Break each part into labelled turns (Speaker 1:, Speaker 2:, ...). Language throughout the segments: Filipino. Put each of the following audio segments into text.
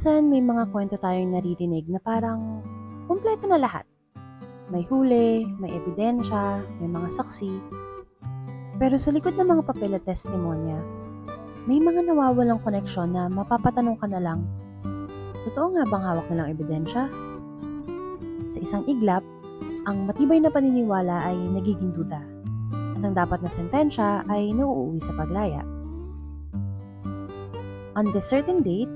Speaker 1: Minsan may mga kwento tayong naririnig na parang kumpleto na lahat. May huli, may ebidensya, may mga saksi. Pero sa likod ng mga papel at testimonya, may mga nawawalang koneksyon na mapapatanong ka na lang, totoo nga bang hawak nilang ebidensya? Sa isang iglap, ang matibay na paniniwala ay nagiging duda at ang dapat na sentensya ay nauuwi sa paglaya. On this certain date,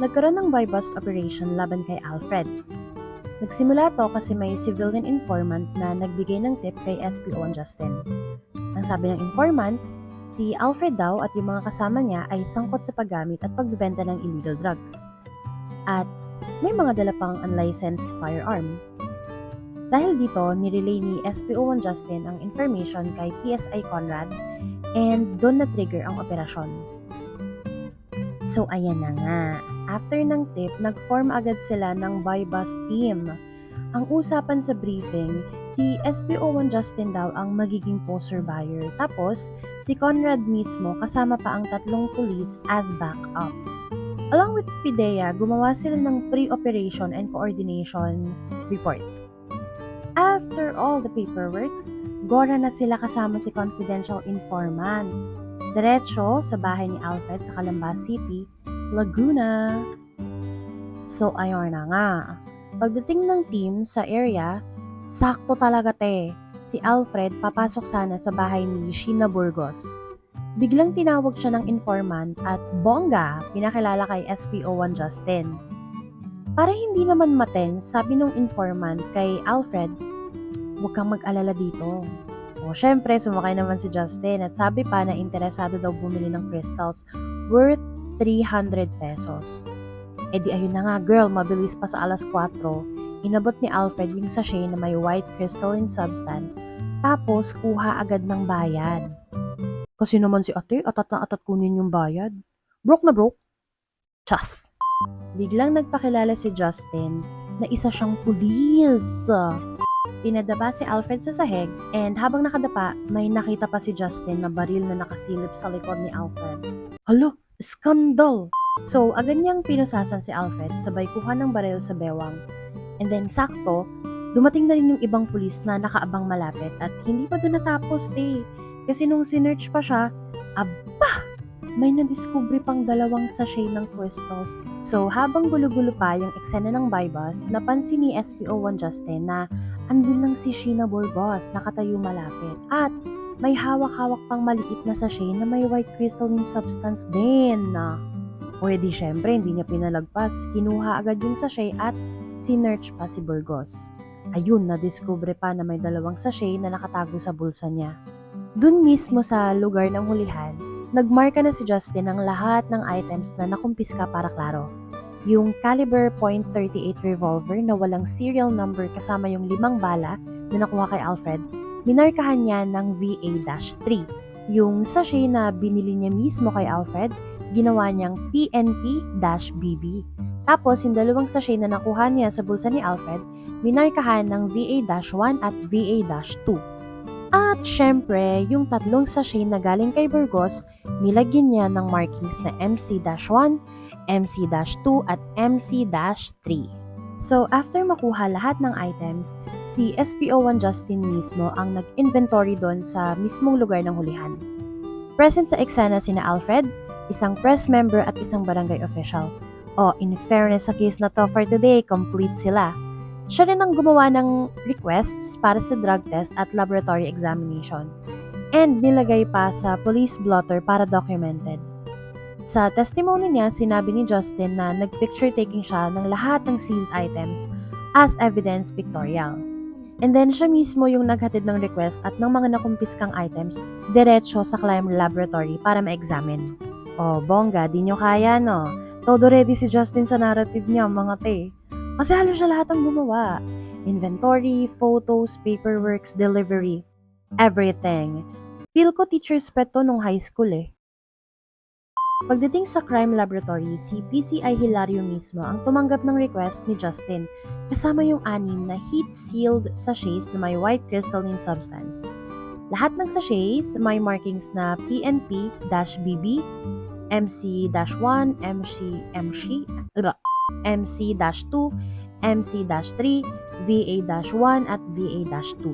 Speaker 1: nagkaroon ng buy bust operation laban kay Alfred. Nagsimula to kasi may civilian informant na nagbigay ng tip kay SPO Justin. Ang sabi ng informant, si Alfred daw at yung mga kasama niya ay sangkot sa paggamit at pagbebenta ng illegal drugs. At may mga dala pang unlicensed firearm. Dahil dito, nirelay ni SPO1 Justin ang information kay PSI Conrad and doon na-trigger ang operasyon. So ayan na nga, after ng tip, nag-form agad sila ng buy bust team. Ang usapan sa briefing, si SPO1 Justin daw ang magiging poster buyer. Tapos, si Conrad mismo kasama pa ang tatlong pulis as backup. Along with PIDEA, gumawa sila ng pre-operation and coordination report. After all the paperworks, gora na sila kasama si confidential informant. Diretso sa bahay ni Alfred sa Calamba City, Laguna. So ayun na nga. Pagdating ng team sa area, sakto talaga te. Si Alfred papasok sana sa bahay ni Sheena Burgos. Biglang tinawag siya ng informant at bongga pinakilala kay SPO1 Justin. Para hindi naman maten, sabi nung informant kay Alfred, huwag kang mag-alala dito. O syempre, sumakay naman si Justin at sabi pa na interesado daw bumili ng crystals worth 300 pesos. E di ayun na nga girl, mabilis pa sa alas 4, inabot ni Alfred yung sachet na may white crystalline substance tapos kuha agad ng bayad. Kasi naman si ate, atat na atat kunin yung bayad. Broke na broke. Chas! Biglang nagpakilala si Justin na isa siyang pulis. Pinadapa si Alfred sa sahig and habang nakadapa, may nakita pa si Justin na baril na nakasilip sa likod ni Alfred. Hala, skandal! So, agad niyang pinusasan si Alfred sabay kuha ng baril sa bewang. And then, sakto, dumating na rin yung ibang pulis na nakaabang malapit at hindi pa doon natapos, eh. Kasi nung sinearch pa siya, aba! May nadiskubre pang dalawang sachet ng crystals. So, habang gulo-gulo pa yung eksena ng Bybus, napansin ni SPO1 Justin na andun lang si Sheena Burgos nakatayo malapit. At may hawak-hawak pang maliit na sachet na may white crystalline substance din. O edi syempre, hindi niya pinalagpas. Kinuha agad yung sachet at sinearch pa si Burgos. Ayun, nadiskubre pa na may dalawang sachet na nakatago sa bulsa niya. Dun mismo sa lugar ng hulihan, nagmarka na si Justin ng lahat ng items na nakumpiska para klaro. Yung caliber .38 revolver na walang serial number kasama yung limang bala na nakuha kay Alfred, minarkahan niya ng VA-3. Yung sachet na binili niya mismo kay Alfred, ginawa niyang PNP-BB. Tapos, yung dalawang sachet na nakuha niya sa bulsa ni Alfred, minarkahan ng VA-1 at VA-2. At syempre, yung tatlong sachet na galing kay Burgos, nilagyan niya ng markings na MC-1, MC-2 at MC-3. So, after makuha lahat ng items, si SPO1 Justin mismo ang nag-inventory doon sa mismong lugar ng hulihan. Present sa eksena sina Alfred, isang press member at isang barangay official. O, in fairness sa case na to for today, complete sila. Siya rin ang gumawa ng requests para sa drug test at laboratory examination. And nilagay pa sa police blotter para documented. Sa testimony niya, sinabi ni Justin na nag-picture taking siya ng lahat ng seized items as evidence pictorial. And then siya mismo yung naghatid ng request at ng mga nakumpiskang items diretso sa crime laboratory para ma-examine. Oh, bongga, di nyo kaya no? Todo ready si Justin sa narrative niya, mga te. Kasi halos siya lahat ang gumawa. Inventory, photos, paperworks, delivery, everything. Feel ko teacher's pet to nung high school eh. Pagdating sa crime laboratory, si PCI Hilario mismo ang tumanggap ng request ni Justin kasama yung anim na heat-sealed sachets na may white crystalline substance. Lahat ng sachets may markings na PNP-BB, MC-1, MC, MC, ura, MC-2, MC-3, VA-1 at VA-2.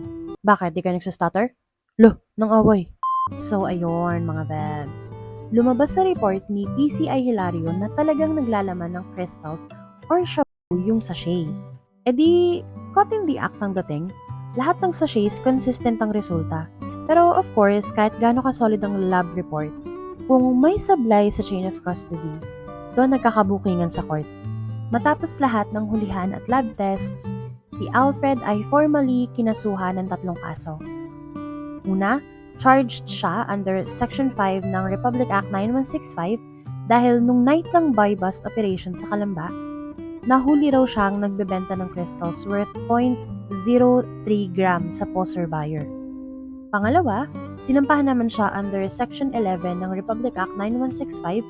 Speaker 1: Bakit? Di ka nagsastutter? Lo, nang away. So ayun mga bebs. Lumabas sa report ni PCI Hilario na talagang naglalaman ng crystals or shabu yung sachets. E di, caught in the act ang dating. Lahat ng sachets consistent ang resulta. Pero of course, kahit gaano ka-solid ang lab report, kung may sablay sa chain of custody, doon nagkakabukingan sa court. Matapos lahat ng hulihan at lab tests, si Alfred ay formally kinasuhan ng tatlong kaso. Una, charged siya under Section 5 ng Republic Act 9165 dahil nung night ng buy-bust operation sa Kalamba, nahuli raw siyang nagbebenta ng crystals worth 0.03 gram sa poser buyer. Pangalawa, sinampahan naman siya under Section 11 ng Republic Act 9165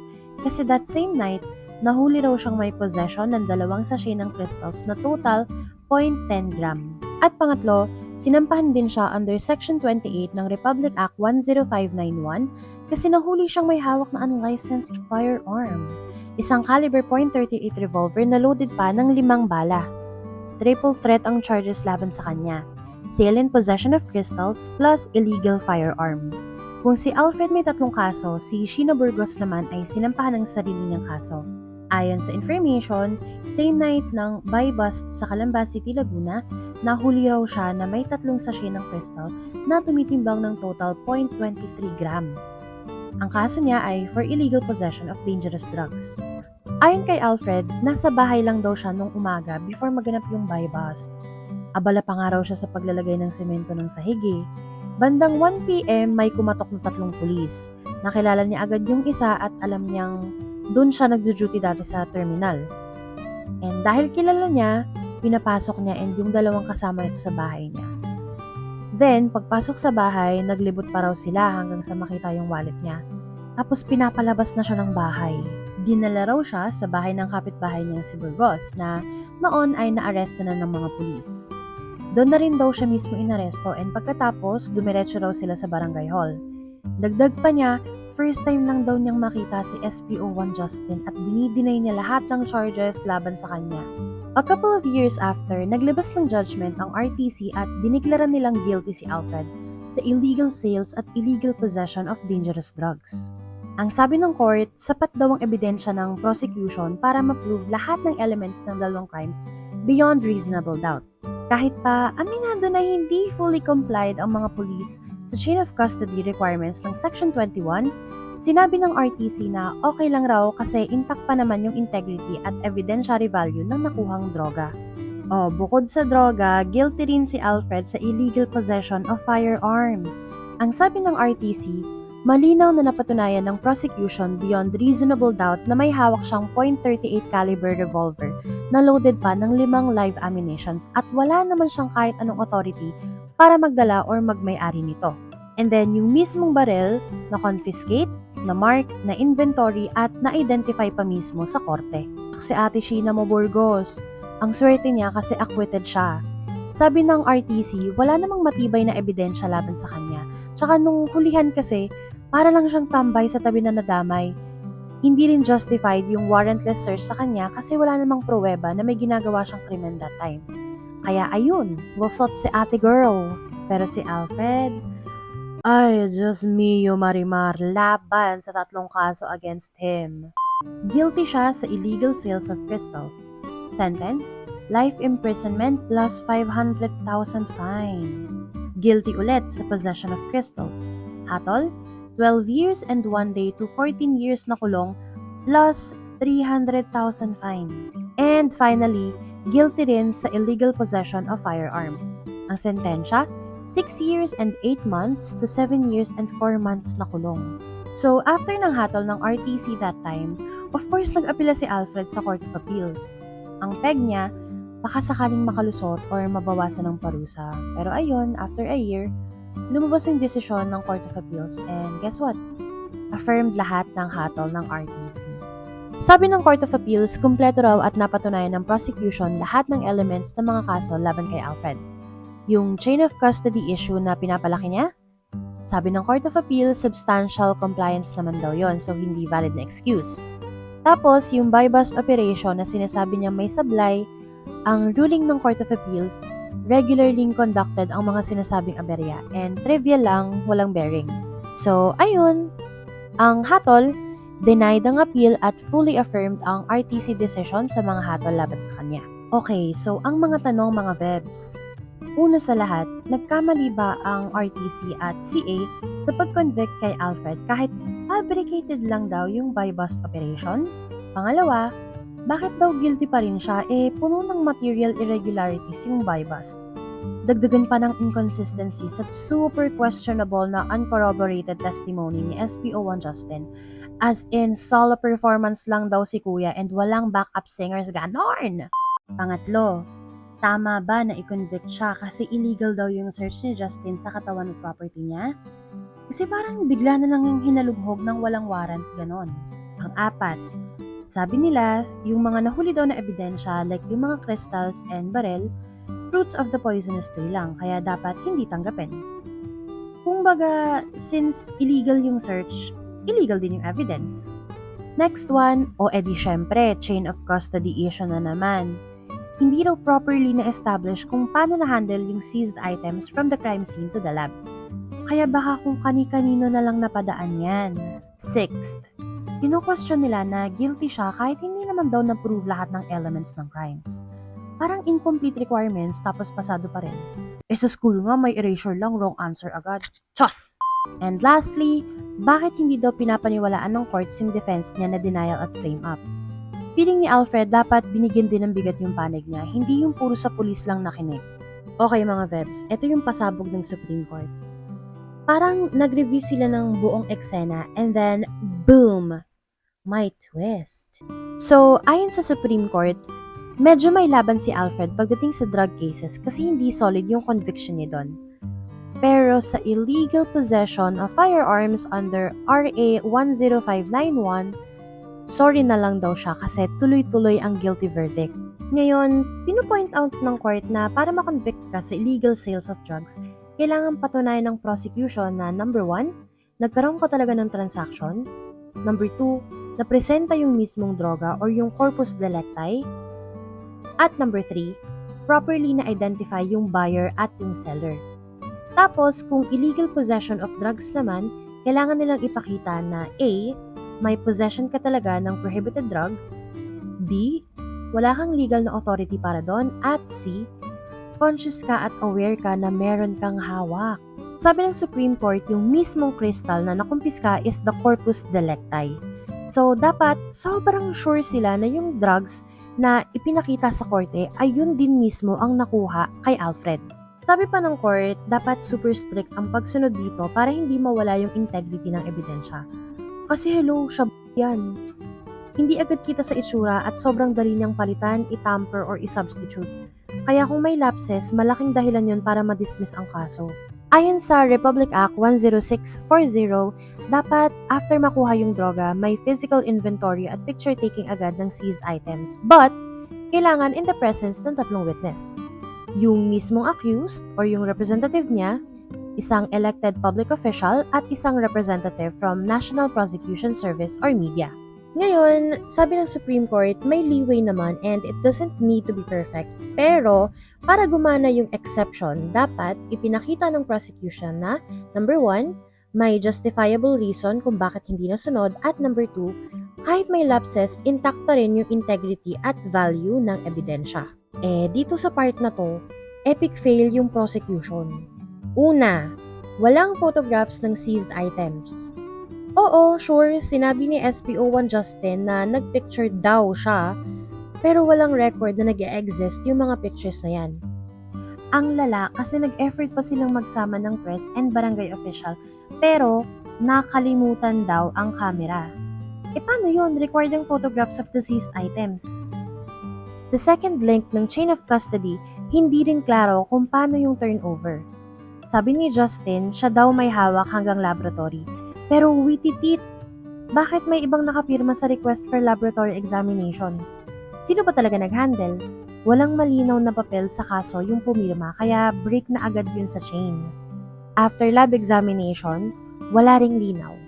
Speaker 1: kasi that same night, nahuli raw siyang may possession ng dalawang sachet ng crystals na total 0.10 gram. At pangatlo, sinampahan din siya under Section 28 ng Republic Act 10591 kasi nahuli siyang may hawak na unlicensed firearm. Isang caliber .38 revolver na loaded pa ng limang bala. Triple threat ang charges laban sa kanya. Sale and possession of crystals plus illegal firearm. Kung si Alfred may tatlong kaso, si Sheena Burgos naman ay sinampahan ng sarili niyang kaso. Ayon sa information, same night ng buy-bust sa Calamba City, Laguna, nahuli raw siya na may tatlong sachet ng crystal na tumitimbang ng total 0.23 gram. Ang kaso niya ay for illegal possession of dangerous drugs. Ayon kay Alfred, nasa bahay lang daw siya nung umaga before maganap yung buy-bust. Abala pa nga raw siya sa paglalagay ng semento ng sahigi. Bandang 1pm may kumatok na tatlong pulis. Nakilala niya agad yung isa at alam niyang doon siya nagdo-duty dati sa terminal. And dahil kilala niya, pinapasok niya and yung dalawang kasama nito sa bahay niya. Then, pagpasok sa bahay, naglibot pa raw sila hanggang sa makita yung wallet niya. Tapos pinapalabas na siya ng bahay. Dinala raw siya sa bahay ng kapitbahay niyang si Burgos na noon ay naaresto na ng mga pulis. Doon na rin daw siya mismo inaresto and pagkatapos, dumiretso raw sila sa barangay hall. Dagdag pa niya, first time lang daw niyang makita si SPO1 Justin at dinidinay niya lahat ng charges laban sa kanya. A couple of years after, naglabas ng judgment ang RTC at diniklara nilang guilty si Alfred sa illegal sales at illegal possession of dangerous drugs. Ang sabi ng court, sapat daw ang ebidensya ng prosecution para ma-prove lahat ng elements ng dalawang crimes beyond reasonable doubt. Kahit pa aminado na hindi fully complied ang mga pulis sa chain of custody requirements ng Section 21, sinabi ng RTC na okay lang raw kasi intact pa naman yung integrity at evidentiary value ng nakuhang droga. O, bukod sa droga, guilty rin si Alfred sa illegal possession of firearms. Ang sabi ng RTC, malinaw na napatunayan ng prosecution beyond reasonable doubt na may hawak siyang .38 caliber revolver na loaded pa ng limang live ammunitions at wala naman siyang kahit anong authority para magdala or magmay-ari nito. And then yung mismong barrel na confiscate, na mark, na inventory at na-identify pa mismo sa korte. Si Ate Sheena mo Burgos, ang swerte niya kasi acquitted siya. Sabi ng RTC, wala namang matibay na ebidensya laban sa kanya. Tsaka nung hulihan kasi, para lang siyang tambay sa tabi na nadamay. Hindi rin justified yung warrantless search sa kanya kasi wala namang pruweba na may ginagawa siyang krimen that time. Kaya ayun, lusot si ate girl. Pero si Alfred, ay, just mio marimar, laban sa tatlong kaso against him. Guilty siya sa illegal sales of crystals. Sentence, life imprisonment plus 500,000 fine. Guilty ulit sa possession of crystals. Hatol, 12 years and 1 day to 14 years na kulong plus 300,000 fine. And finally, guilty rin sa illegal possession of firearm. Ang sentensya, 6 years and 8 months to 7 years and 4 months na kulong. So, after ng hatol ng RTC that time, of course nag-apila si Alfred sa Court of Appeals. Ang peg niya, baka sakaling makalusot or mabawasan ng parusa. Pero ayun, after a year, lumabas yung desisyon ng Court of Appeals and guess what? Affirmed lahat ng hatol ng RTC. Sabi ng Court of Appeals, kumpleto raw at napatunayan ng prosecution lahat ng elements ng mga kaso laban kay Alfred. Yung chain of custody issue na pinapalaki niya, sabi ng Court of Appeals, substantial compliance naman daw yon so hindi valid na excuse. Tapos, yung buy-bust operation na sinasabi niya may sablay, ang ruling ng Court of Appeals, regularly conducted ang mga sinasabing aberya. And trivia lang, walang bearing. So, ayun. Ang hatol, denied ang appeal at fully affirmed ang RTC decision sa mga hatol laban sa kanya. Okay, so ang mga tanong mga Vebs. Una sa lahat, nagkamali ba ang RTC at CA sa pag-convict kay Alfred kahit fabricated lang daw yung buy-bust operation? Pangalawa, bakit daw guilty pa rin siya eh puno ng material irregularities yung buy-bust? Dagdagan pa ng inconsistencies at super questionable na uncorroborated testimony ni SPO1 Justin. As in, solo performance lang daw si kuya and walang backup singers ganon! Pangatlo, tama ba na i-convict siya kasi illegal daw yung search ni Justin sa katawan at property niya? Kasi parang bigla na lang yung hinalughog ng walang warrant, ganon. Ang apat, sabi nila, yung mga nahuli daw na ebidensya like yung mga crystals and barrel, fruits of the poisonous tree lang, kaya dapat hindi tanggapin. Kumbaga, since illegal yung search, illegal din yung evidence. Next one, o edi syempre, chain of custody issue na naman. Hindi raw properly na-establish kung paano na-handle yung seized items from the crime scene to the lab. Kaya baka kung kani-kanino na lang napadaan yan. Sixth, Kino-question nila na guilty siya kahit hindi naman daw na-prove lahat ng elements ng crimes. Parang incomplete requirements tapos pasado pa rin. Eh sa school nga may erasure lang wrong answer agad. Chos! And lastly, bakit hindi daw pinapaniwalaan ng courts yung defense niya na denial at frame up? Feeling ni Alfred dapat binigyan din ng bigat yung panig niya, hindi yung puro sa pulis lang nakinig. Okay mga Vebs, ito yung pasabog ng Supreme Court. Parang nag-review sila ng buong eksena and then, boom! May twist. So, ayon sa Supreme Court, medyo may laban si Alfred pagdating sa drug cases kasi hindi solid yung conviction niya doon. Pero sa illegal possession of firearms under RA 10591, sorry na lang daw siya kasi tuloy-tuloy ang guilty verdict. Ngayon, pinupoint out ng court na para makonvict ka sa illegal sales of drugs, kailangan patunayan ng prosecution na number one, nagkaroon ka talaga ng transaction, number two, napresenta yung mismong droga or yung corpus delicti, at number three, properly na-identify yung buyer at yung seller. Tapos, kung illegal possession of drugs naman, kailangan nilang ipakita na A. May possession ka talaga ng prohibited drug B. Wala kang legal na authority para doon at C. Conscious ka at aware ka na meron kang hawak. Sabi ng Supreme Court, yung mismong crystal na nakumpiska is the corpus delicti. So, dapat sobrang sure sila na yung drugs na ipinakita sa korte ay yun din mismo ang nakuha kay Alfred. Sabi pa ng court, dapat super strict ang pagsunod dito para hindi mawala yung integrity ng ebidensya. Kasi hello, siya yan. Hindi agad kita sa itsura at sobrang dali niyang palitan, itamper or isubstitute. Kaya kung may lapses, malaking dahilan yun para ma-dismiss ang kaso. Ayon sa Republic Act 10640, dapat after makuha yung droga, may physical inventory at picture taking agad ng seized items. But, kailangan in the presence ng tatlong witness. Yung mismong accused or yung representative niya, isang elected public official at isang representative from National Prosecution Service or media. Ngayon, sabi ng Supreme Court, may leeway naman and it doesn't need to be perfect. Pero, para gumana yung exception, dapat ipinakita ng prosecution na, number one, may justifiable reason kung bakit hindi nasunod at number two, kahit may lapses, intact pa rin yung integrity at value ng ebidensya. Eh, dito sa part na to, epic fail yung prosecution. Una, walang photographs ng seized items. Oo, sure, sinabi ni SPO1 Justin na nagpicture daw siya, pero walang record na nag exist yung mga pictures na yan. Ang lala kasi nag-effort pa silang magsama ng press and barangay official, pero nakalimutan daw ang camera. E paano yun? Required ang photographs of seized items. Sa second link ng chain of custody, hindi rin klaro kung paano yung turnover. Sabi ni Justin, siya daw may hawak hanggang laboratory. Pero wititit, bakit may ibang nakapirma sa request for laboratory examination? Sino ba talaga nag-handle? Walang malinaw na papel sa kaso yung pumirma kaya break na agad yun sa chain. After lab examination, wala ring linaw.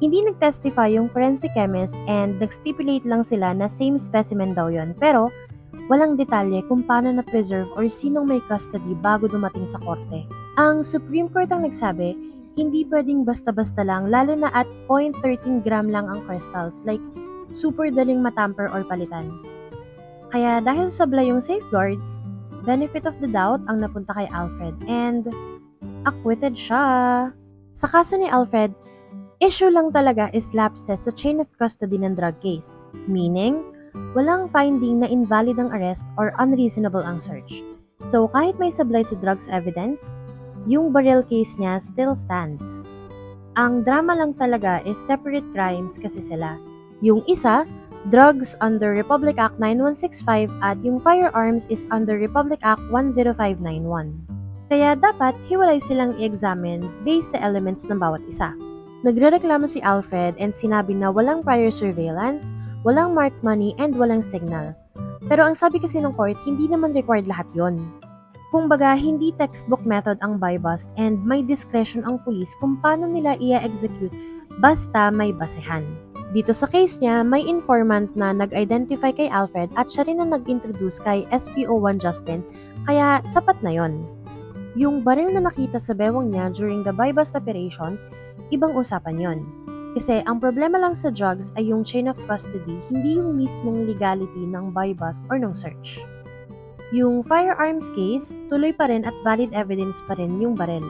Speaker 1: Hindi nag-testify yung forensic chemist and nag-stipulate lang sila na same specimen daw yon pero walang detalye kung paano na-preserve or sinong may custody bago dumating sa korte. Ang Supreme Court ang nagsabi, hindi pwedeng basta-basta lang lalo na at 0.13 gram lang ang crystals like super daling matamper or palitan. Kaya dahil sablay yung safeguards, benefit of the doubt ang napunta kay Alfred and acquitted siya. Sa kaso ni Alfred, issue lang talaga is lapses sa chain of custody ng drug case. Meaning, walang finding na invalid ang arrest or unreasonable ang search. So kahit may sablay si drugs evidence, yung barrel case niya still stands. Ang drama lang talaga is separate crimes kasi sila. Yung isa, drugs under Republic Act 9165 at yung firearms is under Republic Act 10591. Kaya dapat hiwalay silang i-examine based sa elements ng bawat isa. Nagrereklamo si Alfred and sinabi na walang prior surveillance, walang marked money, and walang signal. Pero ang sabi kasi ng court, hindi naman required lahat yon. Kung baga, hindi textbook method ang buy bust and may discretion ang pulis kung paano nila i-execute basta may basehan. Dito sa case niya, may informant na nag-identify kay Alfred at siya rin ang nag-introduce kay SPO1 Justin, kaya sapat na yon. Yung baril na nakita sa bewang niya during the buy bust operation, ibang usapan yon. Kasi ang problema lang sa drugs ay yung chain of custody, hindi yung mismong legality ng buy bust or ng search. Yung firearms case, tuloy pa rin at valid evidence pa rin yung baril.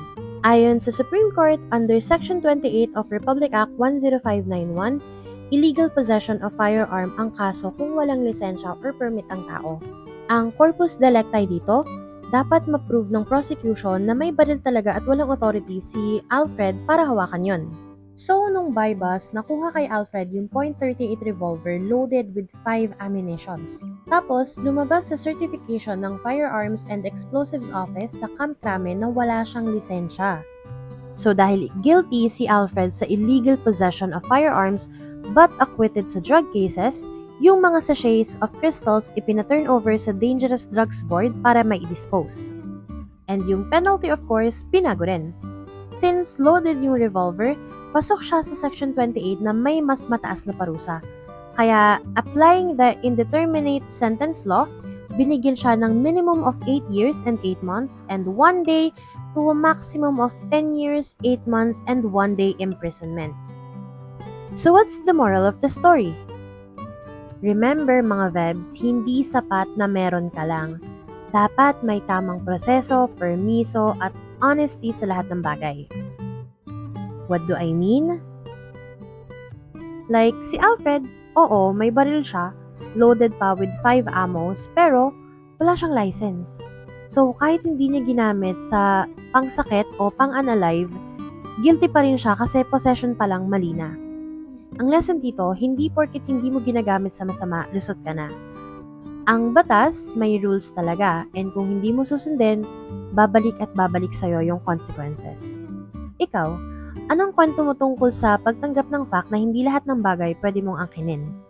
Speaker 1: Ayon sa Supreme Court, under Section 28 of Republic Act 10591, illegal possession of firearm ang kaso kung walang lisensya or permit ang tao. Ang corpus delicti dito, dapat ma-prove ng prosecution na may baril talaga at walang authority si Alfred para hawakan yon. So, nung buy bust, nakuha kay Alfred yung .38 revolver loaded with 5 ammunitions. Tapos, lumabas sa certification ng Firearms and Explosives Office sa Camp Crame na wala siyang lisensya. So, dahil guilty si Alfred sa illegal possession of firearms but acquitted sa drug cases, yung mga sachets of crystals ipina-turn over sa Dangerous Drugs Board para mai-dispose. And yung penalty of course, pinago rin. Since loaded yung revolver, pasok siya sa Section 28 na may mas mataas na parusa. Kaya, applying the indeterminate sentence law, binigyan siya ng minimum of 8 years and 8 months and 1 day to a maximum of 10 years, 8 months, and 1 day imprisonment. So what's the moral of the story? Remember mga Vebs, hindi sapat na meron ka lang. Dapat may tamang proseso, permiso, at honesty sa lahat ng bagay. What do I mean? Like si Alfred, oo, may baril siya, loaded pa with 5 ammos, pero wala siyang license. So kahit hindi niya ginamit sa pangsakit o pang-unalive, guilty pa rin siya kasi possession pa lang mali na. Ang lesson dito, hindi porket hindi mo ginagamit sa masama, lusot ka na. Ang batas, may rules talaga, and kung hindi mo susundin, babalik at babalik sa'yo yung consequences. Ikaw, anong kwento mo tungkol sa pagtanggap ng fact na hindi lahat ng bagay pwede mong angkinin?